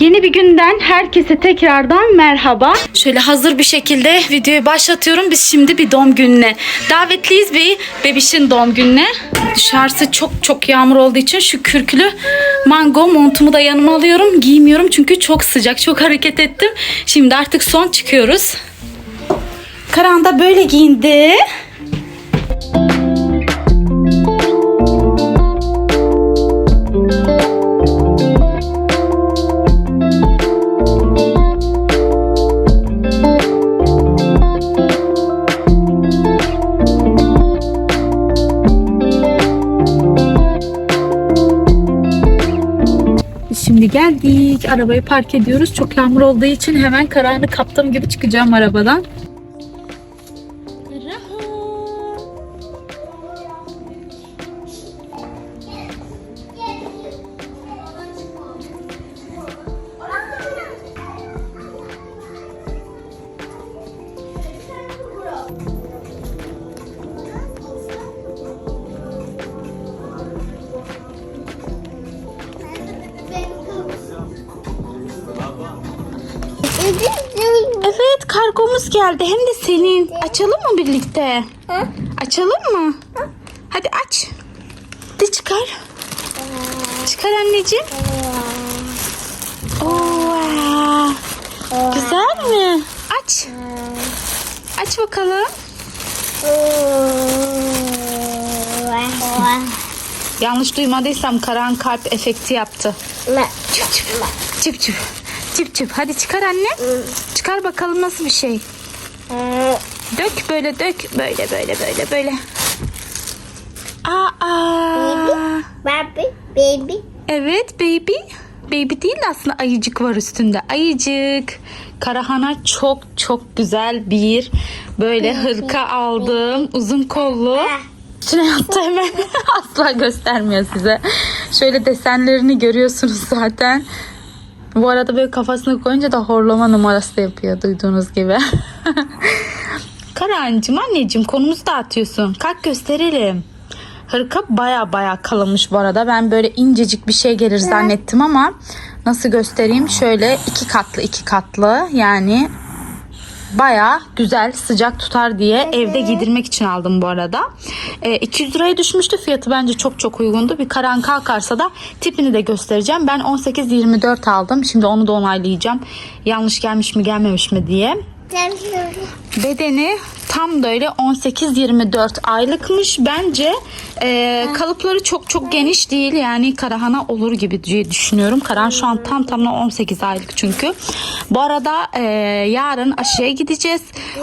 Yeni bir günden herkese tekrardan merhaba. Şöyle hazır bir şekilde videoyu başlatıyorum. Biz şimdi bir doğum gününe davetliyiz bir bebişin doğum gününe. Dışarısı çok çok yağmur olduğu için şu kürkülü mango montumu da yanıma alıyorum. Giymiyorum çünkü çok sıcak, çok hareket ettim. Şimdi artık son çıkıyoruz. Karan da böyle giyindi. Şimdi geldik. Arabayı park ediyoruz. Çok yağmur olduğu için hemen kararını kaptığım gibi çıkacağım arabadan. Mı birlikte? Açalım mı? Hadi aç. De çıkar. Çıkar anneciğim. Oo, güzel mi? Aç. Aç bakalım. Yanlış duymadıysam Karan kalp efekti yaptı. Çıp çıp. Çıp çıp. Çıp çıp. Hadi çıkar anne. Çıkar bakalım nasıl bir şey. Dök böyle dök. Böyle böyle böyle böyle. Aa. Baby, baby. Evet baby. Baby değil de aslında ayıcık var üstünde. Ayıcık. Karahana çok çok güzel bir böyle hırka aldım. Uzun kollu. Üstüne yattı hemen. Asla göstermiyor size. Şöyle desenlerini görüyorsunuz zaten. Bu arada böyle kafasını koyunca da horlama numarası da yapıyor duyduğunuz gibi. Karahancığım anneciğim konumuzu dağıtıyorsun. Kalk gösterelim. Hırka baya baya kalınmış bu arada. Ben böyle incecik bir şey gelir zannettim ama nasıl göstereyim? Şöyle iki katlı iki katlı yani baya güzel sıcak tutar diye evde giydirmek için aldım bu arada. E, 200 liraya düşmüştü fiyatı bence çok çok uygundu. Bir karan kalkarsa da tipini de göstereceğim. Ben 18-24 aldım. Şimdi onu da onaylayacağım. Yanlış gelmiş mi gelmemiş mi diye. Bedeni tam da öyle 18-24 aylıkmış. Bence e, kalıpları çok çok geniş değil. Yani Karahan'a olur gibi diye düşünüyorum. Karahan şu an tam tamına 18 aylık çünkü. Bu arada e, yarın aşıya gideceğiz.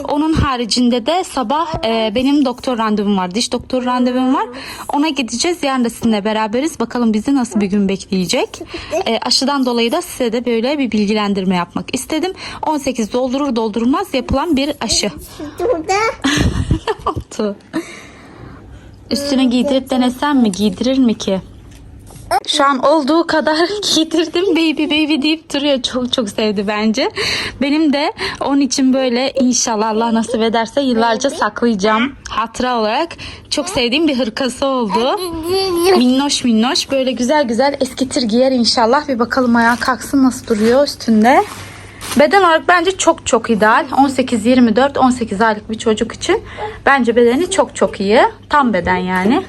Onun haricinde de sabah e, benim doktor randevum var. Diş doktor randevum var. Ona gideceğiz. Yarın da sizinle beraberiz. Bakalım bizi nasıl bir gün bekleyecek. E, aşıdan dolayı da size de böyle bir bilgilendirme yapmak istedim. 18 doldurur doldurmaz yapılan bir aşı. burada. ne oldu? Üstüne giydirip denesem mi? Giydirir mi ki? Şu an olduğu kadar giydirdim baby baby deyip duruyor. Çok çok sevdi bence. Benim de onun için böyle inşallah Allah nasip ederse yıllarca saklayacağım. Hatıra olarak çok sevdiğim bir hırkası oldu. Minnoş minnoş böyle güzel güzel eskitir giyer inşallah. Bir bakalım ayağa kalksın nasıl duruyor üstünde. Beden olarak bence çok çok ideal. 18-24 18 aylık bir çocuk için bence bedeni çok çok iyi. Tam beden yani.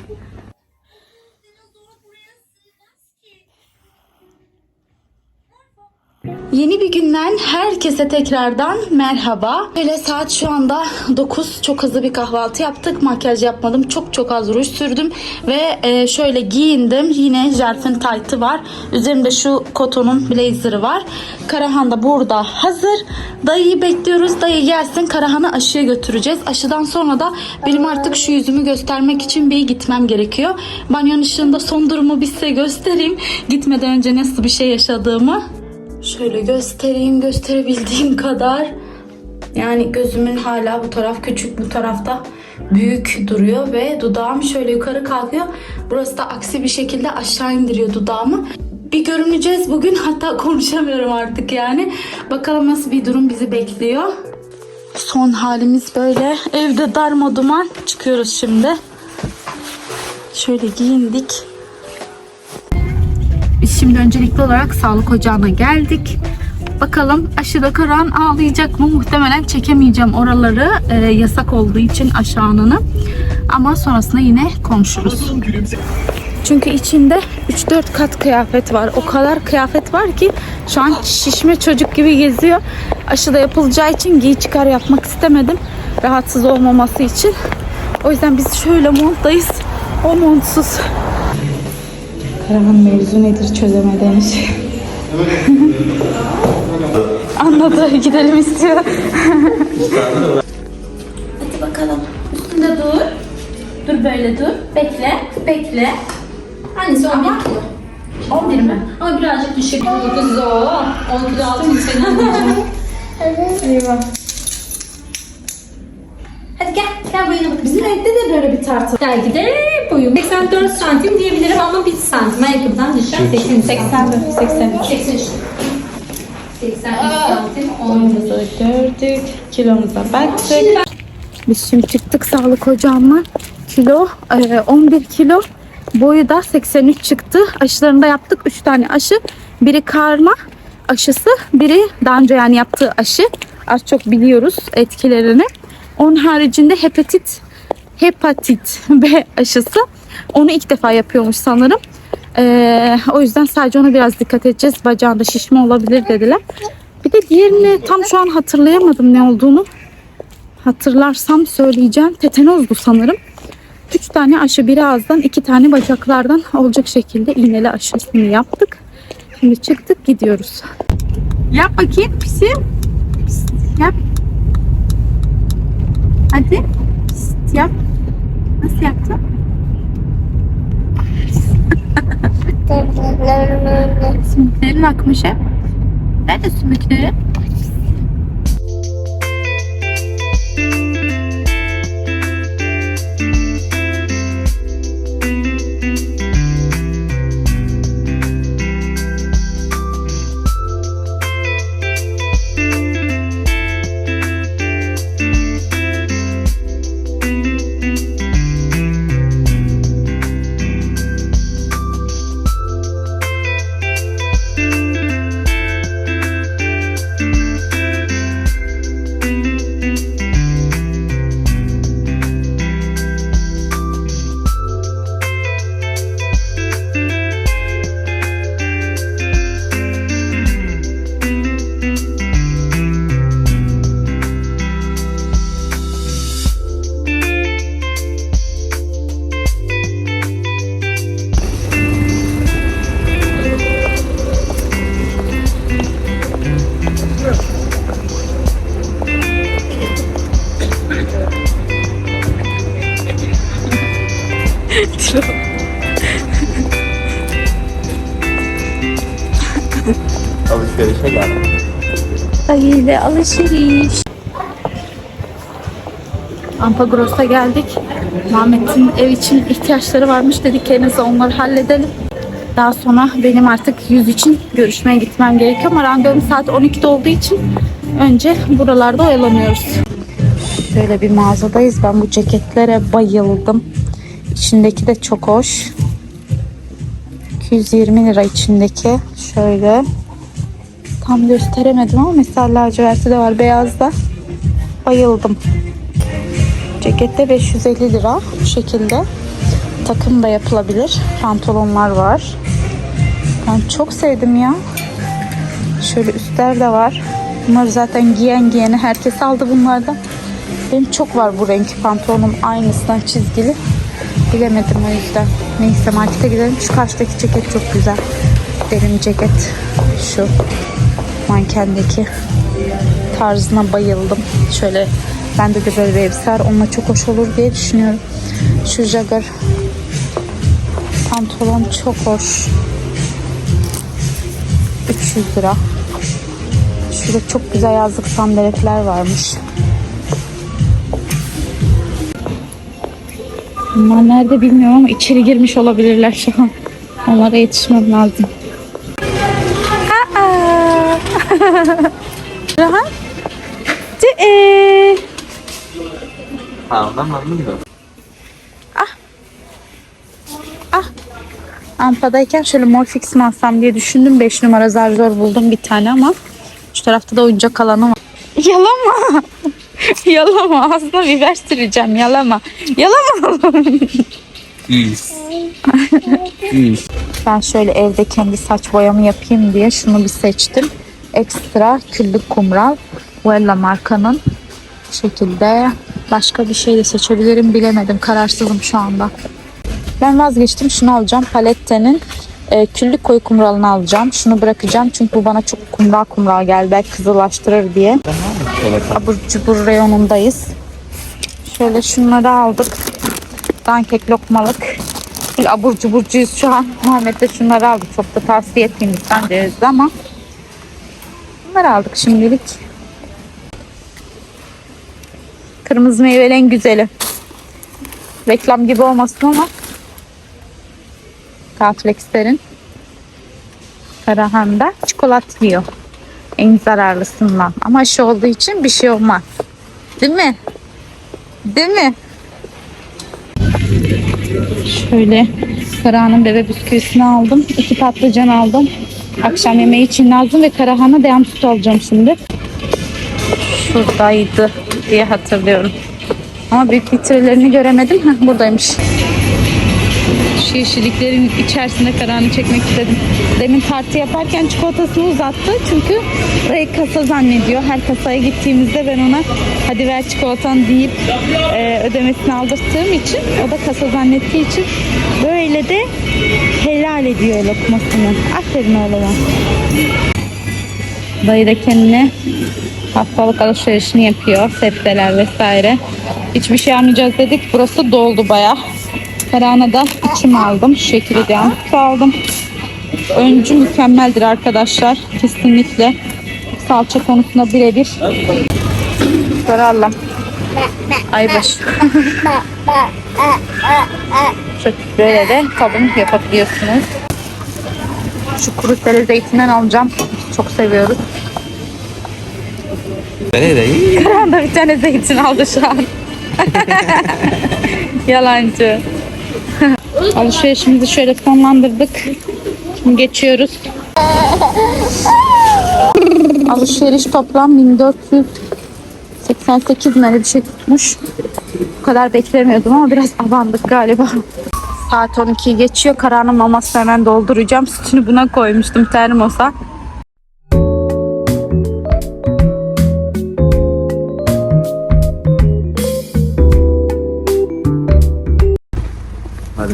Yeni bir günden herkese tekrardan merhaba. Böyle saat şu anda 9. Çok hızlı bir kahvaltı yaptık. Makyaj yapmadım. Çok çok az ruj sürdüm. Ve e, şöyle giyindim. Yine Jerf'in taytı var. Üzerimde şu kotonun blazer'ı var. Karahan da burada hazır. Dayıyı bekliyoruz. Dayı gelsin. Karahan'ı aşıya götüreceğiz. Aşıdan sonra da benim artık şu yüzümü göstermek için bir gitmem gerekiyor. Banyon ışığında son durumu bir size göstereyim. Gitmeden önce nasıl bir şey yaşadığımı. Şöyle göstereyim gösterebildiğim kadar. Yani gözümün hala bu taraf küçük bu tarafta büyük duruyor ve dudağım şöyle yukarı kalkıyor. Burası da aksi bir şekilde aşağı indiriyor dudağımı. Bir görüneceğiz bugün hatta konuşamıyorum artık yani. Bakalım nasıl bir durum bizi bekliyor. Son halimiz böyle. Evde darma duman çıkıyoruz şimdi. Şöyle giyindik. Şimdi öncelikli olarak sağlık ocağına geldik. Bakalım aşıda Karan ağlayacak mı? Muhtemelen çekemeyeceğim oraları e, yasak olduğu için aşağınını. Ama sonrasında yine konuşuruz. Çünkü içinde 3-4 kat kıyafet var. O kadar kıyafet var ki şu an şişme çocuk gibi geziyor. Aşıda yapılacağı için giy çıkar yapmak istemedim. Rahatsız olmaması için. O yüzden biz şöyle monttayız. O montsuz. Karahan mevzu nedir çözememiş. Anladı. Gidelim istiyor. Hadi bakalım. Üstünde dur. Dur böyle dur. Bekle. Bekle. Annesi 11 kilo. 11 mi? Ama birazcık düşük. Kız o. 10 kilo aldım senin anneciğim. Eyvah. Gel. Gel boyuna bakın. Bizim evde de böyle bir tartı. Dergide boyum 84 santim diyebilirim ama 1 santim ayakkabıdan düşen 80 84, 83. 83. 83 santim 10 Boyumuzu gördük. Kilomuza baktık. Biz şimdi çıktık sağlık ocağından. Kilo e, 11 kilo. Boyu da 83 çıktı. Aşılarını da yaptık. 3 tane aşı. Biri karma aşısı. Biri daha önce yani yaptığı aşı. Az çok biliyoruz etkilerini. Onun haricinde hepatit hepatit B aşısı. Onu ilk defa yapıyormuş sanırım. Ee, o yüzden sadece ona biraz dikkat edeceğiz. Bacağında şişme olabilir dediler. Bir de diğerini tam şu an hatırlayamadım ne olduğunu. Hatırlarsam söyleyeceğim. Tetanozdu sanırım. Üç tane aşı biri ağızdan iki tane bacaklardan olacak şekilde iğneli aşısını yaptık. Şimdi çıktık gidiyoruz. Yap bakayım. Pist, yap. Hadi. Pist, yap. Nasıl yaptın? Sümüklerin akmış hep. Nerede sümükleri? Alışverişe geldim. Dayıyla alışveriş. Ampagros'a geldik. Muhammed'in ev için ihtiyaçları varmış dedik en azından onları halledelim. Daha sonra benim artık yüz için görüşmeye gitmem gerekiyor ama randevum saat 12'de olduğu için önce buralarda oyalanıyoruz. Şöyle bir mağazadayız. Ben bu ceketlere bayıldım. İçindeki de çok hoş. 220 lira içindeki. Şöyle. Tam gösteremedim ama mesela laciverti de var beyazda. Bayıldım. Cekette 550 lira bu şekilde. Takım da yapılabilir. Pantolonlar var. Ben çok sevdim ya. Şöyle üstler de var. Bunlar zaten giyen giyeni herkes aldı bunlardan. Benim çok var bu renk pantolonum aynısından çizgili. Bilemedim o yüzden. Neyse markete gidelim. Şu karşıdaki ceket çok güzel. Denim ceket. Şu mankendeki tarzına bayıldım. Şöyle bende de böyle bir elbise. Onunla çok hoş olur diye düşünüyorum. Şu jagger pantolon çok hoş. 300 lira. Şurada çok güzel yazlık sandaletler varmış. Bunlar nerede bilmiyorum ama içeri girmiş olabilirler şu an. Onlara yetişmem lazım. Rahat. Ee, Ha ondan anladın mı? Ampadayken şöyle Morfix mi alsam diye düşündüm. 5 numara zar zor buldum bir tane ama şu tarafta da oyuncak alanı var. Yalama. yalama. Aslında biber süreceğim. Yalama. Yalama. İyiyiz. Ben şöyle evde kendi saç boyamı yapayım diye şunu bir seçtim. Ekstra küllük kumral. Wella markanın. Şekilde başka bir şey de seçebilirim bilemedim. Kararsızım şu anda. Ben vazgeçtim. Şunu alacağım. Palette'nin e, küllük koyu kumralını alacağım. Şunu bırakacağım çünkü bu bana çok kumral kumral geldi. Belki kızılaştırır diye. Abur cubur reyonundayız. Şöyle şunları aldık. Dankek lokmalık. Full abur cuburcuyuz şu an. Muhammed de şunları aldık. Çok da tavsiye lütfen deriz ama. Bunları aldık şimdilik. Kırmızı meyveli en güzeli. Reklam gibi olmasın ama. Kaflexlerin. Karahanda çikolata yiyor. En zararlısından. Ama aşı olduğu için bir şey olmaz. Değil mi? Değil mi? Şöyle Karahan'ın bebe bisküvisini aldım. İki patlıcan aldım. Akşam yemeği için lazım ve Karahan'a devam sütü alacağım şimdi. Şuradaydı diye hatırlıyorum. Ama büyük litrelerini göremedim. Heh, buradaymış. Yeşilliklerin içerisinde Karahan'ı çekmek istedim. Demin tartı yaparken çikolatasını uzattı. Çünkü burayı kasa zannediyor. Her kasaya gittiğimizde ben ona hadi ver çikolatan deyip e, ödemesini aldırttığım için o da kasa zannettiği için böyle de helal ediyor lokmasını. Aferin oğluma. Dayı da kendine haftalık alışverişini yapıyor. Sebzeler vesaire. Hiçbir şey almayacağız dedik. Burası doldu baya. Karana da içim aldım. Şu şekilde aldım. Öncü mükemmeldir arkadaşlar. Kesinlikle. Salça konusunda birebir. Soralım. Aybaş. Şu böyle de tadım yapabiliyorsunuz. Şu kuru sele zeytinden alacağım. Çok seviyoruz. Nereye de? Karan da bir tane zeytin aldı şu an. Yalancı. Alışverişimizi şöyle sonlandırdık. Şimdi geçiyoruz. Alışveriş toplam 1488 mi öyle bir şey tutmuş. Bu kadar beklemiyordum ama biraz abandık galiba. Saat 12 geçiyor. Karanın mamasını hemen dolduracağım. Sütünü buna koymuştum termosa.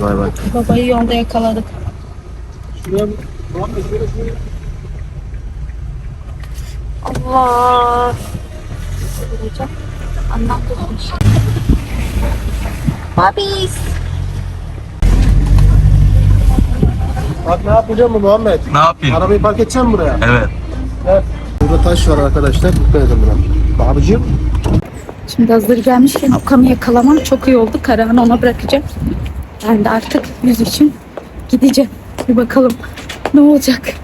Hadi bay bay. Babayı yolda yakaladık. Allah. Anlatıyorsun. Babis. Bak ne yapacağım mı Muhammed? Ne yapayım? Arabayı park edeceğim buraya. Evet. Evet. Burada taş var arkadaşlar. Dikkat edin buna. Abicim. Şimdi hazır gelmişken Okan'ı yakalamam çok iyi oldu. Karahan'ı ona bırakacağım. Ben de artık yüz için gideceğim. Bir bakalım ne olacak.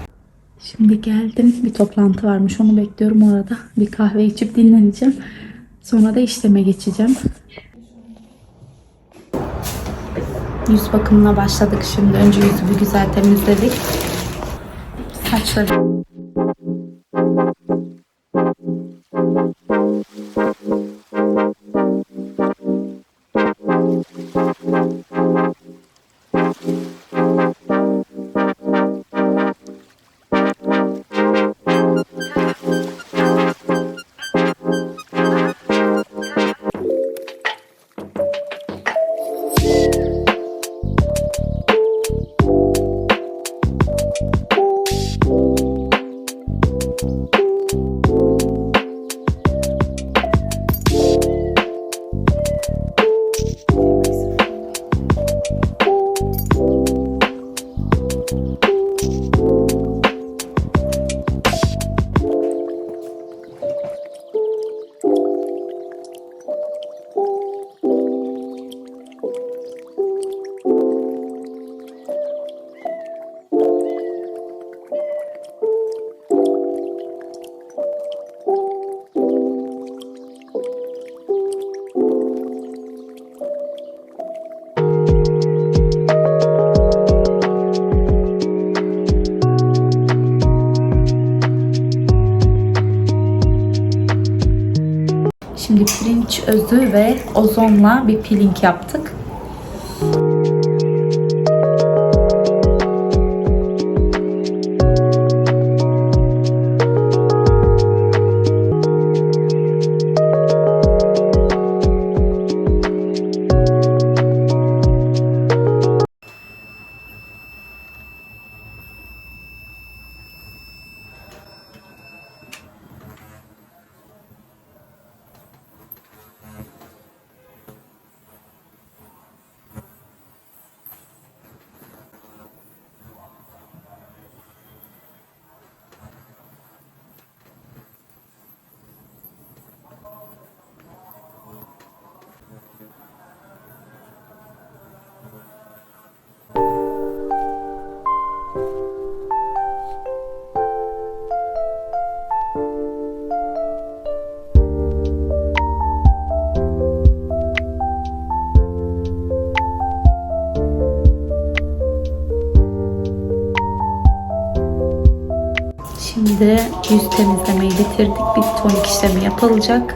Şimdi geldim. Bir toplantı varmış. Onu bekliyorum orada. Bir kahve içip dinleneceğim. Sonra da işleme geçeceğim. Yüz bakımına başladık şimdi. Önce yüzü bir güzel temizledik. Saçları ozonla bir peeling yaptık. Şimdi yüz temizlemeyi bitirdik. Bir tonik işlemi yapılacak.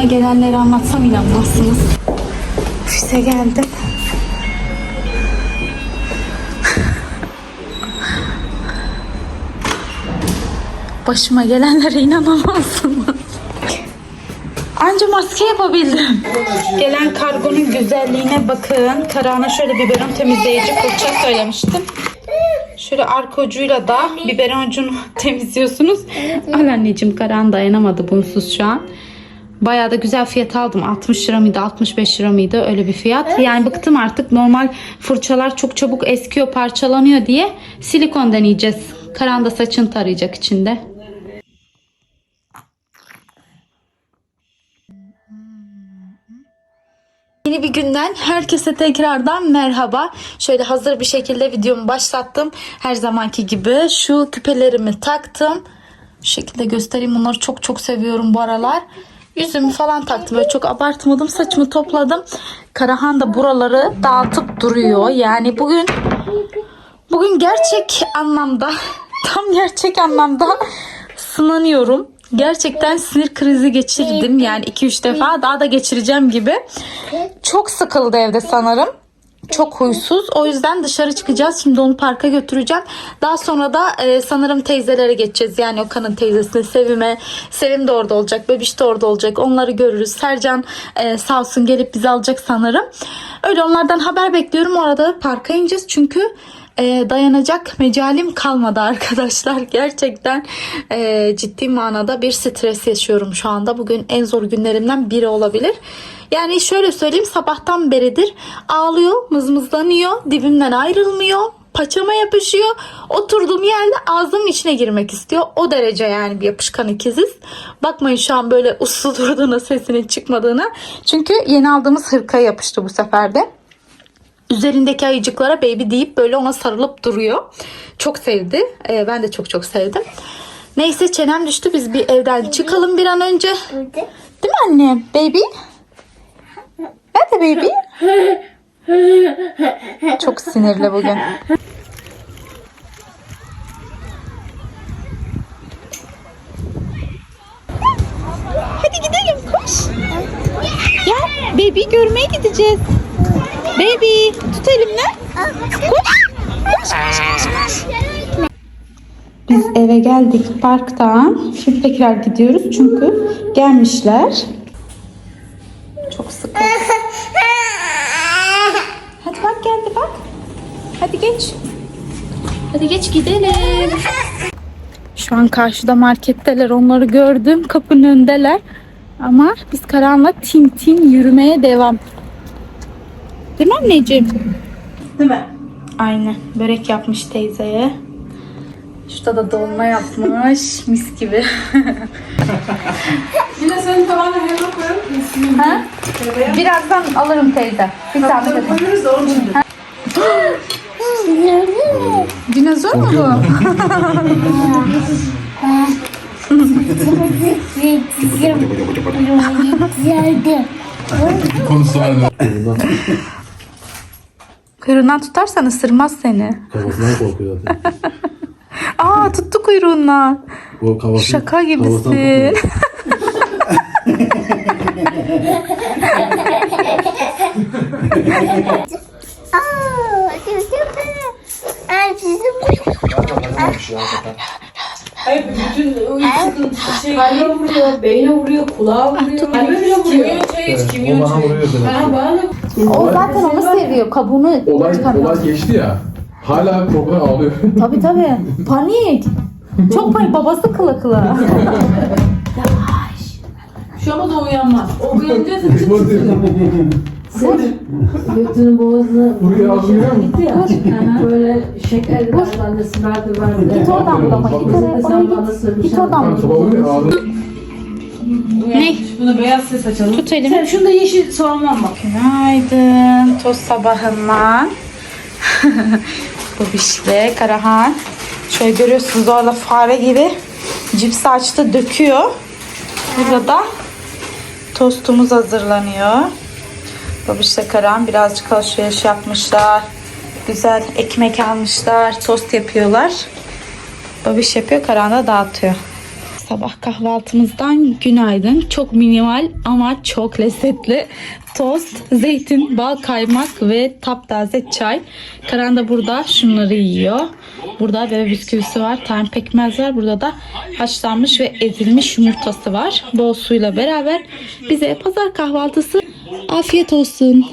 Başıma gelenleri anlatsam inanmazsınız. Ofise geldim. Başıma gelenlere inanamazsınız. Anca maske yapabildim. Gelen kargonun güzelliğine bakın. Karağına şöyle biberon temizleyici fırça söylemiştim. Şöyle arka ucuyla da biberon ucunu temizliyorsunuz. Al anneciğim Karan dayanamadı bunsuz şu an. Bayağı da güzel fiyat aldım. 60 lira mıydı 65 lira mıydı öyle bir fiyat. Yani bıktım artık normal fırçalar çok çabuk eskiyor parçalanıyor diye silikon deneyeceğiz. Karan da saçını tarayacak içinde. Yeni bir günden herkese tekrardan merhaba. Şöyle hazır bir şekilde videomu başlattım. Her zamanki gibi şu küpelerimi taktım. Şu şekilde göstereyim. Bunları çok çok seviyorum bu aralar. Yüzümü falan taktım. Böyle çok abartmadım. Saçımı topladım. Karahan da buraları dağıtıp duruyor. Yani bugün bugün gerçek anlamda tam gerçek anlamda sınanıyorum. Gerçekten sinir krizi geçirdim. Yani 2-3 defa daha da geçireceğim gibi. Çok sıkıldı evde sanırım. Çok huysuz. O yüzden dışarı çıkacağız. Şimdi onu parka götüreceğim. Daha sonra da e, sanırım teyzelere geçeceğiz. Yani Okan'ın teyzesine, Sevim'e. Sevim de orada olacak. Bebiş de orada olacak. Onları görürüz. Sercan e, sağ olsun gelip bizi alacak sanırım. Öyle onlardan haber bekliyorum. Orada parka ineceğiz. Çünkü e, dayanacak mecalim kalmadı arkadaşlar. Gerçekten e, ciddi manada bir stres yaşıyorum şu anda. Bugün en zor günlerimden biri olabilir. Yani şöyle söyleyeyim sabahtan beridir ağlıyor, mızmızlanıyor, dibimden ayrılmıyor, paçama yapışıyor. Oturduğum yerde ağzımın içine girmek istiyor. O derece yani bir yapışkan ikiziz. Bakmayın şu an böyle uslu durduğuna, sesinin çıkmadığına. Çünkü yeni aldığımız hırkaya yapıştı bu sefer de üzerindeki ayıcıklara baby deyip böyle ona sarılıp duruyor. Çok sevdi. Ee, ben de çok çok sevdim. Neyse çenem düştü. Biz bir evden çıkalım bir an önce. Değil mi annem? Baby? Nerede baby? Çok sinirli bugün. Hadi gidelim koş. Gel baby görmeye gideceğiz. Baby tut elimden. Koş. Koş koş koş koş. Biz eve geldik parktan. Şimdi tekrar gidiyoruz çünkü gelmişler. Çok sıkı. Hadi bak geldi bak. Hadi geç. Hadi geç gidelim. Şu an karşıda marketteler. Onları gördüm. Kapının önündeler. Ama biz Karan'la tin tin yürümeye devam. Değil mi anneciğim? Değil mi? Aynen. Börek yapmış teyzeye. Şurada da dolma yapmış. Mis gibi. Yine senin tavana helva koyalım mı? ha? Birazdan alırım teyze. Bir zahmet edin. Koyuyoruz da onun için. Dinozor mu bu? Kuyruğundan tutarsan ısırmaz seni. Kafasından korkuyor zaten. Aa tuttu kuyruğundan. O kafası, Şaka gibisin. Aa, süper. Ay, sizin Hayır bütün o iç sıkıntı şey kalbe vuruyor, beyne vuruyor, kulağa vuruyor. Kalbe bile vuruyor. Çayı iç, kimyon O bana çayı. vuruyor demek. Ha bana da O zaten onu seviyor. Kabuğunu Olay, çıkarmaz. olay geçti ya. Hala korkudan ağlıyor. Tabii tabii. Panik. Çok panik. Babası kıla kıla. şu ama da uyanmaz. O uyanınca çıt çıt. Götünün boğazına Buraya ağlıyor mu? gitti ya. Böyle şeker verdi annesi verdi verdi. Git oradan bulama. Git oraya, oraya git. Git oradan ağlıyor. Ne? Buna beyaz ses açalım. Tut elimi. Sen şunda yeşil soğandan bak. Günaydın. Toz sabahından. Bobişle Karahan. Şöyle görüyorsunuz orada fare gibi cips açtı döküyor. Burada da tostumuz hazırlanıyor. Babişle Karahan birazcık alışveriş yapmışlar. Güzel ekmek almışlar. Tost yapıyorlar. Babiş yapıyor, Karahan da dağıtıyor. Sabah kahvaltımızdan günaydın. Çok minimal ama çok lezzetli. Tost, zeytin, bal, kaymak ve taptaze çay. Karan da burada şunları yiyor. Burada bebe bisküvisi var, tahin pekmez var. Burada da haşlanmış ve ezilmiş yumurtası var. Bol suyla beraber bize pazar kahvaltısı afiyet olsun.